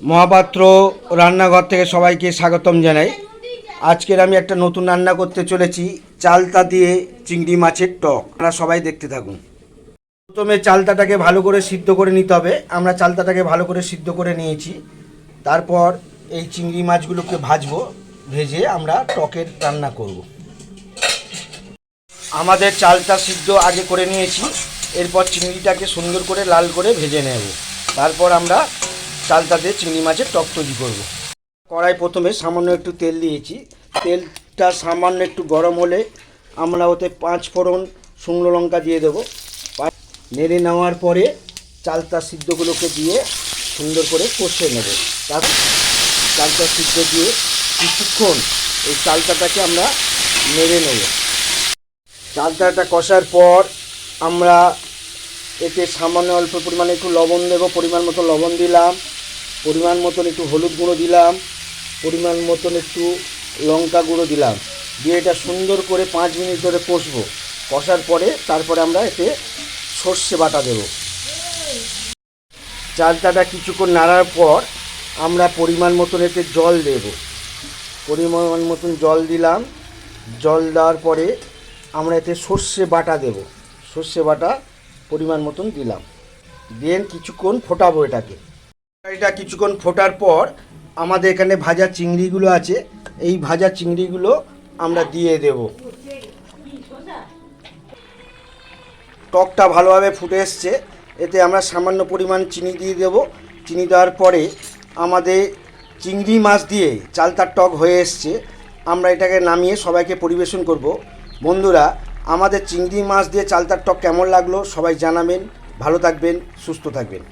মহাপাত্র রান্নাঘর থেকে সবাইকে স্বাগতম জানাই। আজকের আমি একটা নতুন রান্না করতে চলেছি, চালতা দিয়ে চিংড়ি মাছের টক। আপনারা সবাই দেখতে থাকুন। প্রথমে চালতাটাকে ভালো করে সিদ্ধ করে নিতে হবে। আমরা চালতাটাকে ভালো করে সিদ্ধ করে নিয়েছি। তারপর এই চিংড়ি মাছগুলোকে ভাজবো, ভেজে আমরা টকের রান্না করব। আমাদের চালটা সিদ্ধ আগে করে নিয়েছি। এরপর চিংড়িটাকে সুন্দর করে লাল করে ভেজে নেব। তারপর আমরা চালটা দিয়ে চিংড়ি মাছের টক তৈরি করব। কড়াই প্রথমে সামান্য একটু তেল দিয়েছি। তেলটা সামান্য একটু গরম হলে আমরা ওতে পাঁচ ফোড়ন শুকনো লঙ্কা দিয়ে দেবো। নেড়ে নেওয়ার পরে চালতা সিদ্ধগুলোকে দিয়ে সুন্দর করে কষে নেব। তার চালটা সিদ্ধ দিয়ে কিছুক্ষণ এই চালতাটাকে আমরা নেড়ে নেব। চালতাটা কষার পর আমরা এতে সামান্য অল্প পরিমাণে একটু লবণ দেবো। পরিমাণ মতো লবণ দিলাম। পরিমাণ মতন একটু হলুদ গুঁড়ো দিলাম, পরিমাণ মতন একটু লঙ্কা গুঁড়ো দিলাম। দিয়ে এটা সুন্দর করে পাঁচ মিনিট ধরে কষবো। কষার পরে তারপরে আমরা এতে সর্ষে বাটা দেবো। চালটাটা কিছুক্ষণ নাড়ার পর আমরা পরিমাণ মতন এতে জল দেব। পরিমাণ মতন জল দিলাম। জল দেওয়ার পরে আমরা এতে সর্ষে বাটা দেব। সর্ষে বাটা পরিমাণ মতন দিলাম। দিয়ে কিছুক্ষণ ফোটাবো এটাকে। এটা কিছুক্ষণ ফোটার পর আমাদের এখানে ভাজা চিংড়িগুলো আছে, এই ভাজা চিংড়িগুলো আমরা দিয়ে দেব। টকটা ভালোভাবে ফুটে এসছে, এতে আমরা সামান্য পরিমাণ চিনি দিয়ে দেব। চিনি দেওয়ার পরে আমাদের চিংড়ি মাছ দিয়ে চালতার টক হয়ে এসছে। আমরা এটাকে নামিয়ে সবাইকে পরিবেশন করব। বন্ধুরা, আমাদের চিংড়ি মাছ দিয়ে চালতার টক কেমন লাগল সবাই জানাবেন। ভালো থাকবেন, সুস্থ থাকবেন।